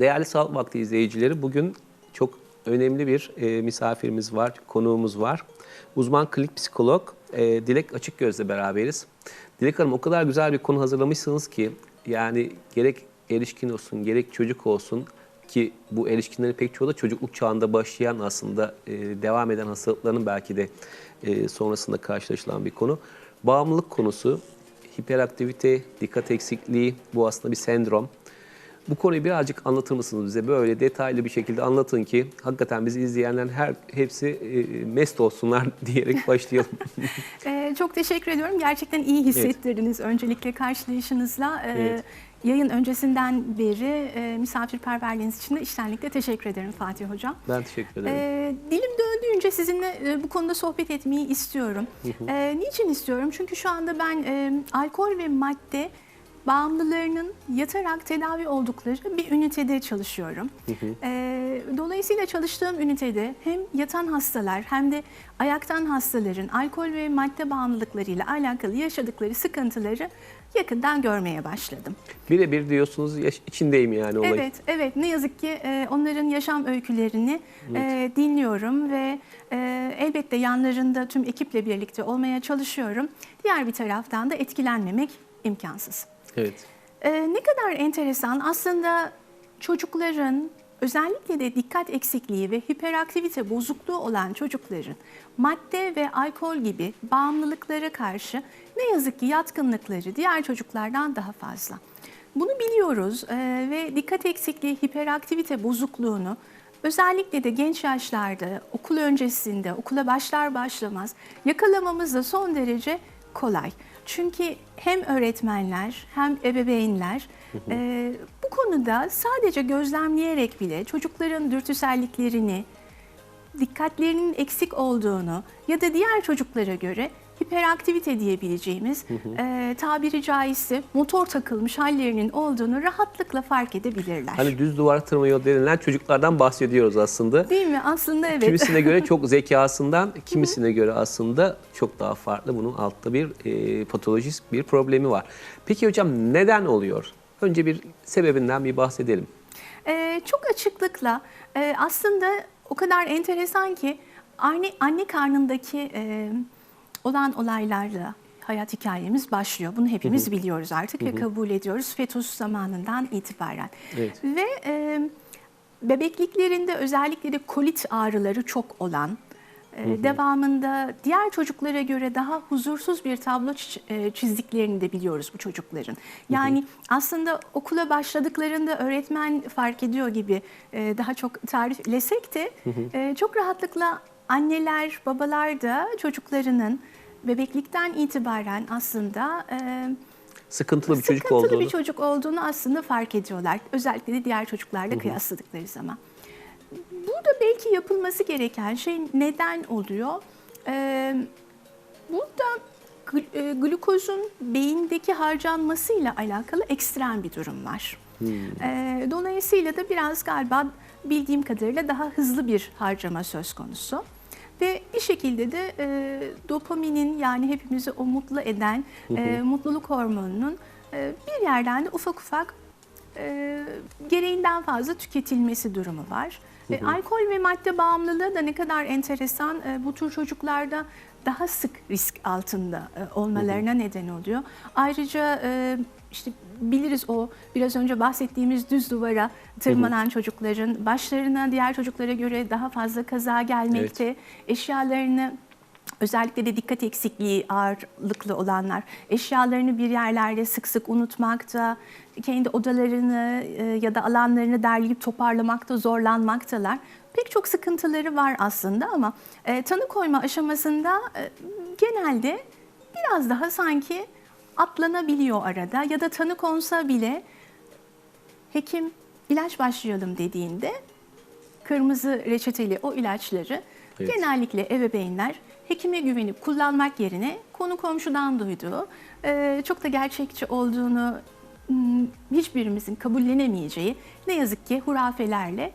Değerli Sağlık Vakti izleyicileri bugün çok önemli bir e, misafirimiz var, konuğumuz var. Uzman klinik psikolog e, Dilek Açıkgöz'le beraberiz. Dilek Hanım o kadar güzel bir konu hazırlamışsınız ki yani gerek erişkin olsun gerek çocuk olsun ki bu erişkinlerin pek çoğu da çocukluk çağında başlayan aslında e, devam eden hastalıkların belki de e, sonrasında karşılaşılan bir konu. Bağımlılık konusu, hiperaktivite, dikkat eksikliği bu aslında bir sendrom. Bu konuyu birazcık anlatır mısınız bize? Böyle detaylı bir şekilde anlatın ki hakikaten bizi izleyenler her hepsi e, mest olsunlar diyerek başlayalım. Ee, çok teşekkür ediyorum. Gerçekten iyi hissettirdiniz öncelikle karşılayışınızla. Ee, Evet. Yayın öncesinden beri e, misafirperverliğiniz için de içtenlikle teşekkür ederim Fatih Hocam. ben teşekkür ederim. Ee, dilim döndüğünce sizinle e, bu konuda sohbet etmeyi istiyorum. Ee, niçin istiyorum? Çünkü şu anda ben e, alkol ve madde bağımlılarının yatarak tedavi oldukları bir ünitede çalışıyorum. Ee, dolayısıyla çalıştığım ünitede hem yatan hastalar hem de ayaktan hastaların alkol ve madde bağımlılıklarıyla alakalı yaşadıkları sıkıntıları yakından görmeye başladım. Birebir diyorsunuz yaş- içindeyim yani olayın. Evet, evet. Ne yazık ki e, onların yaşam öykülerini e, dinliyorum ve e, elbette yanlarında tüm ekiple birlikte olmaya çalışıyorum. Diğer bir taraftan da etkilenmemek imkansız. Evet. E, ne kadar enteresan aslında çocukların özellikle de dikkat eksikliği ve hiperaktivite bozukluğu olan çocukların madde ve alkol gibi bağımlılıklara karşı ne yazık ki yatkınlıkları diğer çocuklardan daha fazla. Bunu biliyoruz e, ve dikkat eksikliği, hiperaktivite bozukluğunu özellikle de genç yaşlarda, okul öncesinde, okula başlar başlamaz yakalamamız da son derece kolay. Çünkü hem öğretmenler hem ebeveynler e, bu konuda sadece gözlemleyerek bile çocukların dürtüselliklerini, dikkatlerinin eksik olduğunu ya da diğer çocuklara göre hiperaktivite diyebileceğimiz e, tabiri caizse motor takılmış hallerinin olduğunu rahatlıkla fark edebilirler. Hani düz duvar tırmanıyor denilen çocuklardan bahsediyoruz aslında. Değil mi? Aslında evet. Kimisine göre çok zekasından, kimisine göre aslında çok daha farklı. Bunun altta bir e, patolojik bir problemi var. Peki hocam neden oluyor? Önce bir sebebinden bir bahsedelim. Ee, çok açıklıkla e, aslında o kadar enteresan ki anne, anne karnındaki e, olan olaylarla hayat hikayemiz başlıyor. Bunu hepimiz biliyoruz artık ve kabul ediyoruz fetus zamanından itibaren. Evet. Ve e, bebekliklerinde özellikle de kolit ağrıları çok olan, devamında diğer çocuklara göre daha huzursuz bir tablo çiz- çizdiklerini de biliyoruz bu çocukların. Yani aslında okula başladıklarında öğretmen fark ediyor gibi daha çok tariflesek de e, çok rahatlıkla anneler, babalar da çocuklarının bebeklikten itibaren aslında e, Sıkıntılı bir çocuk sıkıntılı olduğunu. bir çocuk olduğunu aslında fark ediyorlar. Özellikle de diğer çocuklarla kıyasladıkları zaman. Burada belki yapılması gereken şey neden oluyor? Ee, burada gl- glukozun beyindeki harcanmasıyla alakalı ekstrem bir durum var. Ee, dolayısıyla da biraz galiba bildiğim kadarıyla daha hızlı bir harcama söz konusu. Ve bir şekilde de e, dopaminin yani hepimizi o mutlu eden e, mutluluk hormonunun e, bir yerden de ufak ufak e, gereğinden fazla tüketilmesi durumu var. E, alkol ve madde bağımlılığı da ne kadar enteresan. E, bu tür çocuklarda daha sık risk altında e, olmalarına neden oluyor. Ayrıca e, işte biliriz o biraz önce bahsettiğimiz düz duvara tırmanan çocukların başlarına diğer çocuklara göre daha fazla kaza gelmekte. Eşyalarını Özellikle de dikkat eksikliği ağırlıklı olanlar eşyalarını bir yerlerde sık sık unutmakta, kendi odalarını e, ya da alanlarını derleyip toparlamakta zorlanmaktalar. Pek çok sıkıntıları var aslında ama e, tanı koyma aşamasında e, genelde biraz daha sanki atlanabiliyor arada ya da tanı konsa bile hekim ilaç başlayalım dediğinde kırmızı reçeteli o ilaçları Evet. genellikle ebeveynler hekime güvenip kullanmak yerine konu komşudan duyduğu, e, çok da gerçekçi olduğunu hiçbirimizin kabullenemeyeceği ne yazık ki hurafelerle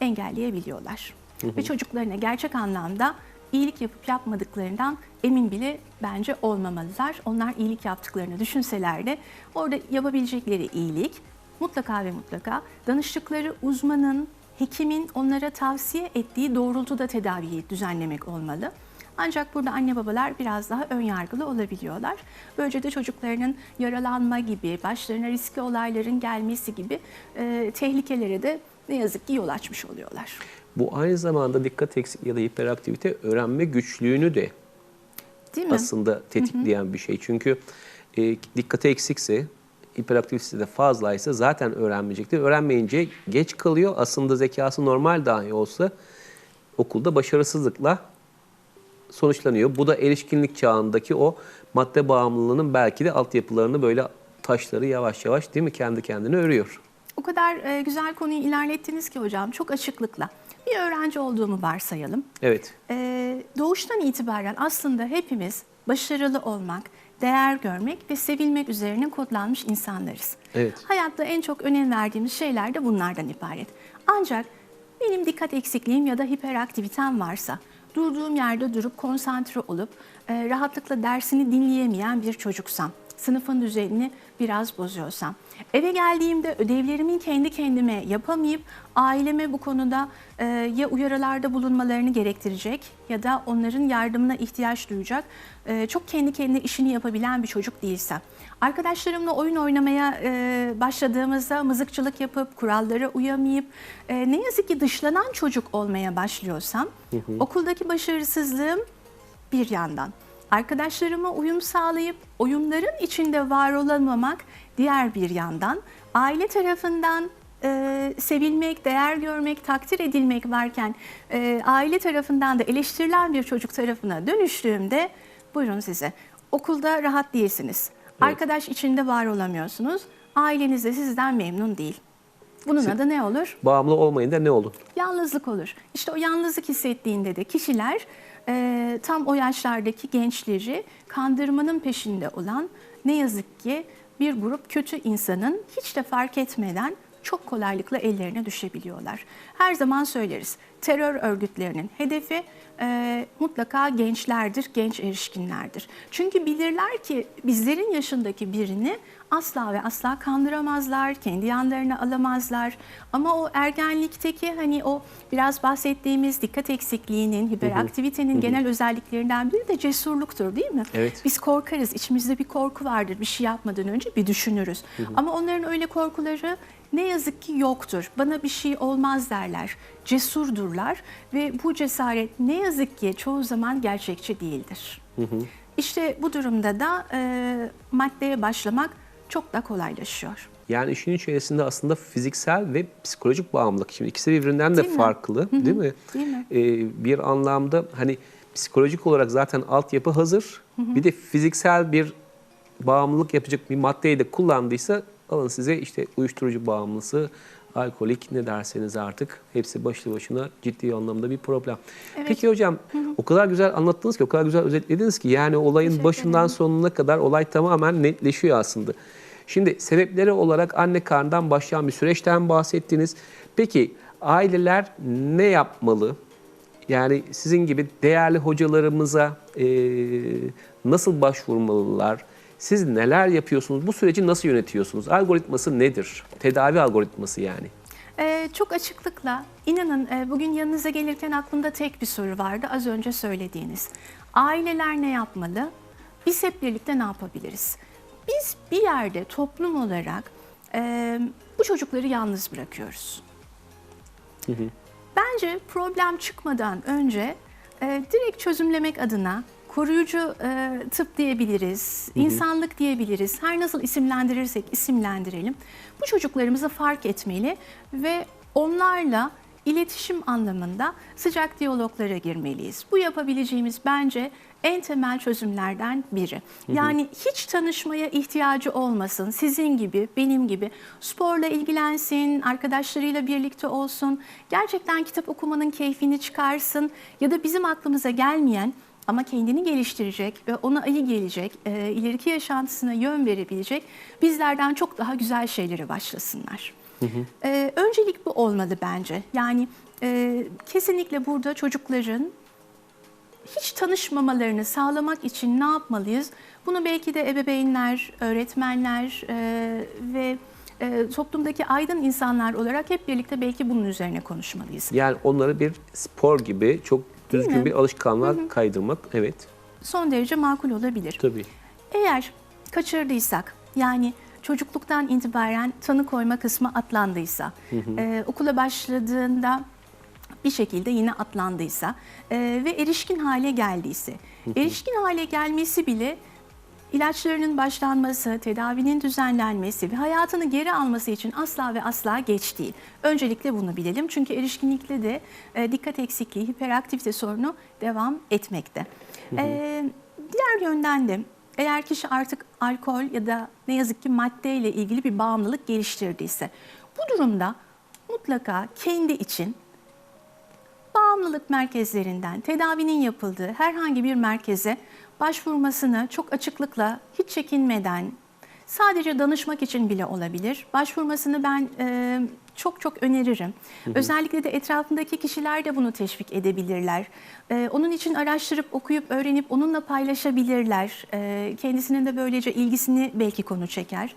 engelleyebiliyorlar. Ve çocuklarına gerçek anlamda iyilik yapıp yapmadıklarından emin bile bence olmamalılar. Onlar iyilik yaptıklarını düşünseler de orada yapabilecekleri iyilik mutlaka ve mutlaka danıştıkları uzmanın, hekimin onlara tavsiye ettiği doğrultuda tedaviyi düzenlemek olmalı. Ancak burada anne babalar biraz daha ön yargılı olabiliyorlar. Böylece de çocuklarının yaralanma gibi, başlarına riskli olayların gelmesi gibi e, tehlikelere de ne yazık ki yol açmış oluyorlar. Bu aynı zamanda dikkat eksikliği ya da hiperaktivite öğrenme güçlüğünü de Değil mi? aslında tetikleyen bir şey. Çünkü e, dikkati eksikse, hiperaktivitesi de fazlaysa zaten öğrenmeyecektir. Öğrenmeyince geç kalıyor. Aslında zekası normal dahi olsa okulda başarısızlıkla sonuçlanıyor. Bu da erişkinlik çağındaki o madde bağımlılığının belki de altyapılarını böyle taşları yavaş yavaş değil mi kendi kendine örüyor. O kadar e, güzel konuyu ilerlettiniz ki hocam çok açıklıkla. Bir öğrenci olduğumu varsayalım. Evet. Ee, doğuştan itibaren aslında hepimiz başarılı olmak, değer görmek ve sevilmek üzerine kodlanmış insanlarız. Evet. Hayatta en çok önem verdiğimiz şeyler de bunlardan ibaret. Ancak benim dikkat eksikliğim ya da hiperaktivitem varsa, durduğum yerde durup konsantre olup e, rahatlıkla dersini dinleyemeyen bir çocuksam, sınıfın düzenini biraz bozuyorsam, eve geldiğimde ödevlerimi kendi kendime yapamayıp aileme bu konuda e, ya uyarılarda bulunmalarını gerektirecek ya da onların yardımına ihtiyaç duyacak e, çok kendi kendine işini yapabilen bir çocuk değilsem, arkadaşlarımla oyun oynamaya e, başladığımızda mızıkçılık yapıp kurallara uyamayıp e, ne yazık ki dışlanan çocuk olmaya başlıyorsam, okuldaki başarısızlığım bir yandan. Arkadaşlarıma uyum sağlayıp oyunların içinde var olamamak diğer bir yandan. Aile tarafından e, sevilmek, değer görmek, takdir edilmek varken e, aile tarafından da eleştirilen bir çocuk tarafına dönüştüğümde buyurun size okulda rahat değilsiniz. Arkadaş içinde var olamıyorsunuz. Aileniz de sizden memnun değil. Bunun Siz- adı ne olur? Bağımlı olmayın da ne olur? Yalnızlık olur. İşte o yalnızlık hissettiğinde de kişiler e, tam o yaşlardaki gençleri kandırmanın peşinde olan ne yazık ki bir grup kötü insanın hiç de fark etmeden çok kolaylıkla ellerine düşebiliyorlar. Her zaman söyleriz terör örgütlerinin hedefi e, mutlaka gençlerdir, genç erişkinlerdir. Çünkü bilirler ki bizlerin yaşındaki birini asla ve asla kandıramazlar, kendi yanlarına alamazlar. Ama o ergenlikteki hani o biraz bahsettiğimiz dikkat eksikliğinin, hiperaktivitenin genel özelliklerinden biri de cesurluktur değil mi? Evet. Biz korkarız, içimizde bir korku vardır bir şey yapmadan önce bir düşünürüz. Ama onların öyle korkuları ne yazık ki yoktur. Bana bir şey olmaz derler. Cesurdurlar ve bu cesaret ne yazık ki çoğu zaman gerçekçi değildir. İşte bu durumda da e, maddeye başlamak çok da kolaylaşıyor. Yani işin içerisinde aslında fiziksel ve psikolojik bağımlılık. Şimdi ikisi birbirinden de Değil mi? farklı değil mi? Değil mi? Ee, bir anlamda hani psikolojik olarak zaten altyapı hazır. Bir de fiziksel bir bağımlılık yapacak bir maddeyi de kullandıysa alın size işte uyuşturucu bağımlısı, alkolik ne derseniz artık hepsi başlı başına ciddi anlamda bir problem. Evet. Peki hocam o kadar güzel anlattınız ki o kadar güzel özetlediniz ki yani olayın başından sonuna kadar olay tamamen netleşiyor aslında. Şimdi sebepleri olarak anne karnından başlayan bir süreçten bahsettiniz. Peki aileler ne yapmalı? Yani sizin gibi değerli hocalarımıza e, nasıl başvurmalılar? Siz neler yapıyorsunuz? Bu süreci nasıl yönetiyorsunuz? Algoritması nedir? Tedavi algoritması yani. Ee, çok açıklıkla inanın e, bugün yanınıza gelirken aklımda tek bir soru vardı az önce söylediğiniz. Aileler ne yapmalı? Biz hep birlikte ne yapabiliriz? Biz bir yerde toplum olarak e, bu çocukları yalnız bırakıyoruz. Bence problem çıkmadan önce e, direkt çözümlemek adına koruyucu e, tıp diyebiliriz, insanlık diyebiliriz. Her nasıl isimlendirirsek isimlendirelim. Bu çocuklarımızı fark etmeli ve onlarla iletişim anlamında sıcak diyaloglara girmeliyiz. Bu yapabileceğimiz bence en temel çözümlerden biri. Yani hiç tanışmaya ihtiyacı olmasın. Sizin gibi, benim gibi sporla ilgilensin, arkadaşlarıyla birlikte olsun. Gerçekten kitap okumanın keyfini çıkarsın ya da bizim aklımıza gelmeyen ama kendini geliştirecek ve ona iyi gelecek, e, ileriki yaşantısına yön verebilecek bizlerden çok daha güzel şeylere başlasınlar. E, öncelik bu olmalı bence. Yani e, kesinlikle burada çocukların hiç tanışmamalarını sağlamak için ne yapmalıyız? Bunu belki de ebeveynler, öğretmenler e, ve e, toplumdaki aydın insanlar olarak hep birlikte belki bunun üzerine konuşmalıyız. Yani onları bir spor gibi çok düzgün mi? bir alışkanlığa kaydırmak. Evet. Son derece makul olabilir. Tabii. Eğer kaçırdıysak yani çocukluktan itibaren tanı koyma kısmı atlandıysa, e, okula başladığında bir şekilde yine atlandıysa e, ve erişkin hale geldiyse, erişkin hale gelmesi bile ilaçlarının başlanması, tedavinin düzenlenmesi ve hayatını geri alması için asla ve asla geç değil. Öncelikle bunu bilelim çünkü erişkinlikte de e, dikkat eksikliği, hiperaktivite sorunu devam etmekte. E, diğer yönden de eğer kişi artık alkol ya da ne yazık ki maddeyle ilgili bir bağımlılık geliştirdiyse bu durumda mutlaka kendi için bağımlılık merkezlerinden tedavinin yapıldığı herhangi bir merkeze başvurmasını çok açıklıkla, hiç çekinmeden, sadece danışmak için bile olabilir. Başvurmasını ben e, çok çok öneririm. Özellikle de etrafındaki kişiler de bunu teşvik edebilirler. E, onun için araştırıp, okuyup, öğrenip onunla paylaşabilirler. E, kendisinin de böylece ilgisini belki konu çeker.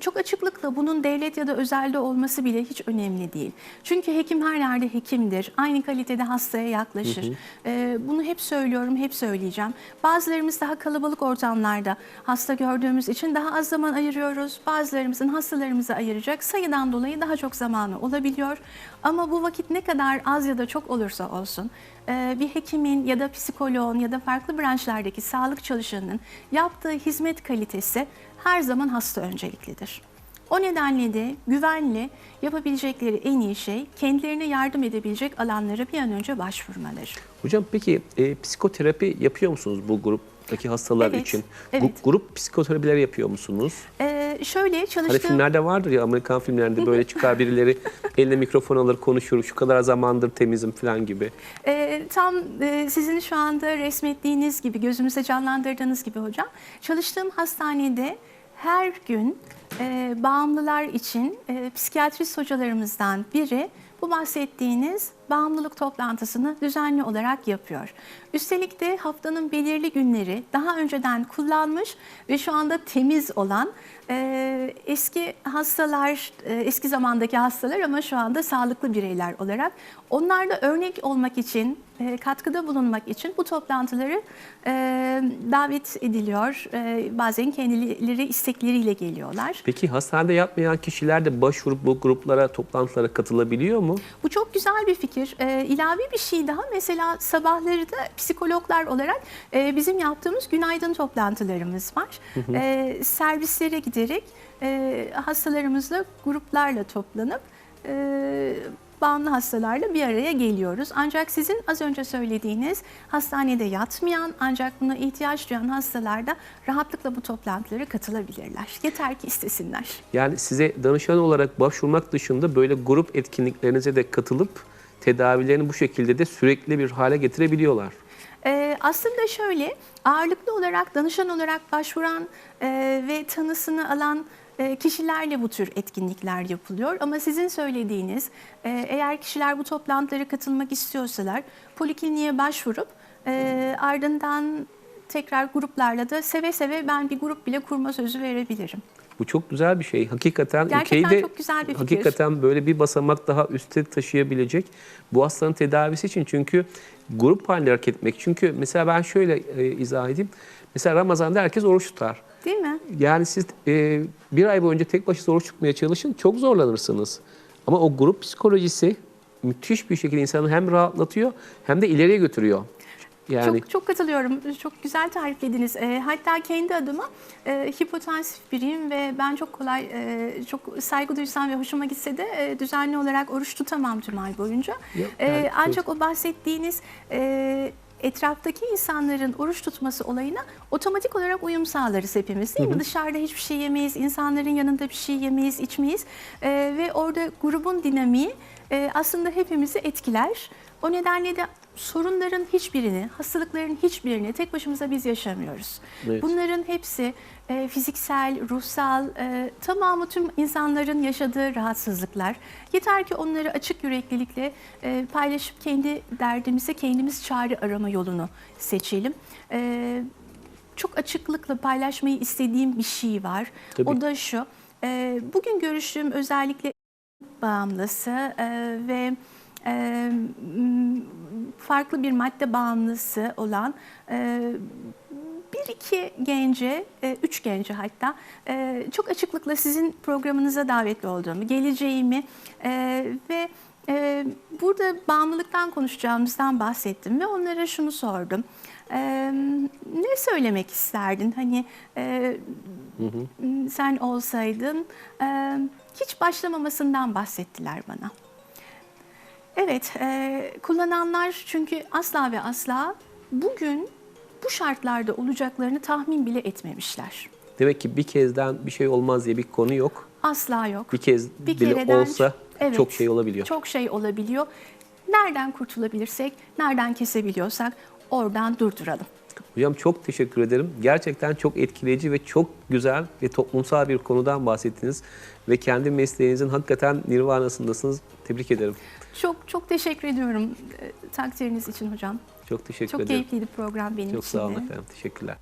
Çok açıklıkla bunun devlet ya da özelde olması bile hiç önemli değil. Çünkü hekim her yerde hekimdir. Aynı kalitede hastaya yaklaşır. E, Bunu hep söylüyorum, hep söyleyeceğim. Bazılarımız daha kalabalık ortamlarda hasta gördüğümüz için daha az zaman ayırıyoruz. Bazılarımızın hastalarımıza ayıracak sayıdan dolayı daha çok zamanı olabiliyor. Ama bu vakit ne kadar az ya da çok olursa olsun e, bir hekimin ya da psikoloğun ya da farklı branşlardaki sağlık çalışanının yaptığı hizmet kalitesi her zaman hasta önceliklidir. O nedenle de güvenli yapabilecekleri en iyi şey kendilerine yardım edebilecek alanlara bir an önce başvurmaları. Hocam peki e, psikoterapi yapıyor musunuz bu gruptaki hastalar Evet, için? evet. Bu grup psikoterapileri yapıyor musunuz? Ee, şöyle Hani çalıştığım... filmlerde vardır ya Amerikan filmlerinde böyle çıkar birileri eline mikrofon alır konuşur şu kadar zamandır temizim falan gibi. Ee, tam e, sizin şu anda resmettiğiniz gibi, gözümüzde canlandırdığınız gibi hocam. Çalıştığım hastanede her gün e, bağımlılar için e, psikiyatrist hocalarımızdan biri bu bahsettiğiniz bağımlılık toplantısını düzenli olarak yapıyor. Üstelik de haftanın belirli günleri daha önceden kullanmış ve şu anda temiz olan e, eski hastalar, e, eski zamandaki hastalar ama şu anda sağlıklı bireyler olarak onlarla örnek olmak için, e, katkıda bulunmak için bu toplantıları e, davet ediliyor. E, bazen kendileri istekleriyle geliyorlar. Peki hastanede yatmayan kişiler de başvurup bu gruplara, toplantılara katılabiliyor mu? Bu çok güzel bir fikir. Ee, ilave bir şey daha mesela sabahları da psikologlar olarak e, bizim yaptığımız günaydın toplantılarımız var. Ee, servislere giderek e, hastalarımızla gruplarla toplanıp e, bağımlı hastalarla bir araya geliyoruz. Ancak sizin az önce söylediğiniz hastanede yatmayan ancak buna ihtiyaç duyan hastalar da rahatlıkla bu toplantılara katılabilirler. Yeter ki istesinler. Yani size danışan olarak başvurmak dışında böyle grup etkinliklerinize de katılıp tedavilerini bu şekilde de sürekli bir hale getirebiliyorlar. Ee, aslında şöyle ağırlıklı olarak danışan olarak başvuran e, ve tanısını alan e, kişilerle bu tür etkinlikler yapılıyor. Ama sizin söylediğiniz e, eğer kişiler bu toplantılara katılmak istiyorsalar polikliniğe başvurup e, ardından tekrar gruplarla da seve seve ben bir grup bile kurma sözü verebilirim. Bu çok güzel bir şey. Hakikaten Gerçekten ülkeyi de çok güzel bir fikir. hakikaten böyle bir basamak daha üste taşıyabilecek bu hastanın tedavisi için çünkü grup halinde hareket etmek. Çünkü mesela ben şöyle e, izah edeyim. Mesela Ramazan'da herkes oruç tutar. Değil mi? Yani siz e, bir ay boyunca tek başına oruç tutmaya çalışın çok zorlanırsınız. Ama o grup psikolojisi müthiş bir şekilde insanı hem rahatlatıyor hem de ileriye götürüyor. Yani Çok çok katılıyorum. Çok güzel tariflediniz. E, hatta kendi adıma e, hipotansif biriyim ve ben çok kolay, e, çok saygı duysam ve hoşuma gitse de e, düzenli olarak oruç tutamam tüm ay boyunca. Yok, E, yani ancak o bahsettiğiniz e, etraftaki insanların oruç tutması olayına otomatik olarak uyum sağlarız hepimiz değil mi? Dışarıda hiçbir şey yemeyiz, insanların yanında bir şey yemeyiz, içmeyiz E, ve orada grubun dinamiği e, aslında hepimizi etkiler. O nedenle de sorunların hiçbirini, hastalıkların hiçbirini tek başımıza biz yaşamıyoruz. Evet. Bunların hepsi e, fiziksel, ruhsal, e, tamamı tüm insanların yaşadığı rahatsızlıklar. Yeter ki onları açık yüreklilikle e, paylaşıp kendi derdimize kendimiz çare arama yolunu seçelim. E, çok açıklıkla paylaşmayı istediğim bir şey var. Tabii. O da şu. e, bugün görüştüğüm özellikle bağımlısı e, ve e, farklı bir madde bağımlısı olan e, bir iki gence, üç gence hatta çok açıklıkla sizin programınıza davetli olduğumu, geleceğimi ve burada bağımlılıktan konuşacağımızdan bahsettim ve onlara şunu sordum. Ne söylemek isterdin? Hani e, sen olsaydın hiç başlamamasından bahsettiler bana. Evet, e, kullananlar çünkü asla ve asla bugün bu şartlarda olacaklarını tahmin bile etmemişler. Demek ki bir kezden bir şey olmaz diye bir konu yok. Asla yok. Bir kez Bir bile kereden olsa evet, çok şey olabiliyor. Çok şey olabiliyor. Nereden kurtulabilirsek, nereden kesebiliyorsak oradan durduralım. Hocam çok teşekkür ederim. Gerçekten çok etkileyici ve çok güzel ve toplumsal bir konudan bahsettiniz. Ve kendi mesleğinizin hakikaten nirvanasındasınız. Tebrik ederim. Çok çok teşekkür ediyorum e, takdiriniz için hocam. Çok teşekkür Çok ederim. keyifliydi program benim Çok için sağ olun efendim. Teşekkürler.